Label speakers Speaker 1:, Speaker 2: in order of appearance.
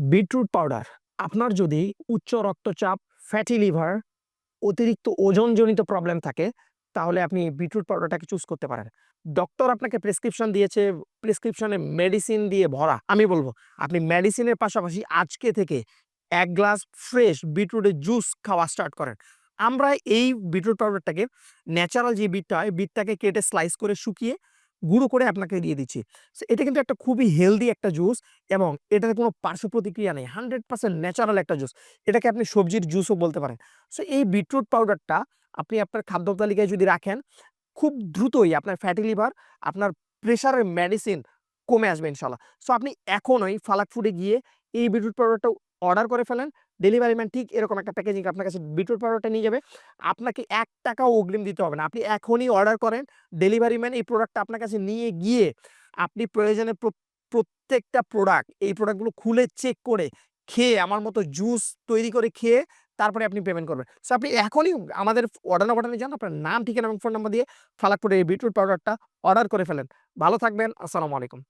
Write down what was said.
Speaker 1: Beetroot powder. আপনার যদি উচ্চ রক্তচাপ ফ্যাটি লিভার অতিরিক্ত ওজনজনিত প্রবলেম থাকে, তাহলে আপনি বিটরুট পাউডারটাকে চুজ করতে পারেন। ডক্টর আপনাকে প্রেসক্রিপশন দিয়েছে প্রেসক্রিপশনে মেডিসিন দিয়ে ভরা। আমি বলব, আপনি মেডিসিনের পাশাপাশি আজকে থেকে এক গ্লাস ফ্রেশ বিটরুটের জুস খাওয়া স্টার্ট করেন। আমরা এই বিটরুট পাউডারটাকে ন্যাচারাল যে বিটটা হয় বিটটাকে কেটে স্লাইস করে শুকিয়ে গুঁড়ো করে আপনাকে দিয়ে দিচ্ছি। এটা কিন্তু একটা খুবই হেলদি একটা জুস এবং এটাতে কোনো পার্শ্ব প্রতিক্রিয়া নেই। হান্ড্রেড পার্সেন্ট ন্যাচারাল একটা জুস এটাকে আপনি সবজির জুসও বলতে পারেন। সো এই বিটরুট পাউডারটা আপনি আপনার খাদ্য তালিকায় যদি রাখেন, খুব দ্রুতই আপনার ফ্যাটি লিভার আপনার প্রেশারের মেডিসিন কমে আসবে ইনশাল্লাহ। সো আপনি এখনই ফালাক ফুডে গিয়ে এই বিটরুট পাউডারটা অর্ডার করে ফেলেন। ডেলিভারি ম্যান ঠিক এরকম একটা প্যাকেজিং আপনার কাছে বিটরুট পাউডারটা নিয়ে যাবে। আপনাকে এক টাকাও অগ্রিম দিতে হবে না। আপনি এখনই অর্ডার করেন ডেলিভারি ম্যান এই প্রোডাক্টটা আপনার কাছে নিয়ে গিয়ে আপনি প্রয়োজনে প্রত্যেকটা প্রোডাক্ট এই প্রোডাক্টগুলো খুলে চেক করে খেয়ে, আমার মতো জুস তৈরি করে খেয়ে তারপরে আপনি পেমেন্ট করবেন। সো আপনি এখনই আমাদের অর্ডার বাটনে যান, আপনার নাম, ঠিকানা এবং ফোন নাম্বার দিয়ে ফালাকপুরের এই বিটরুট পাউডারটা অর্ডার করে ফেলেন। ভালো থাকবেন, আসসালামু আলাইকুম।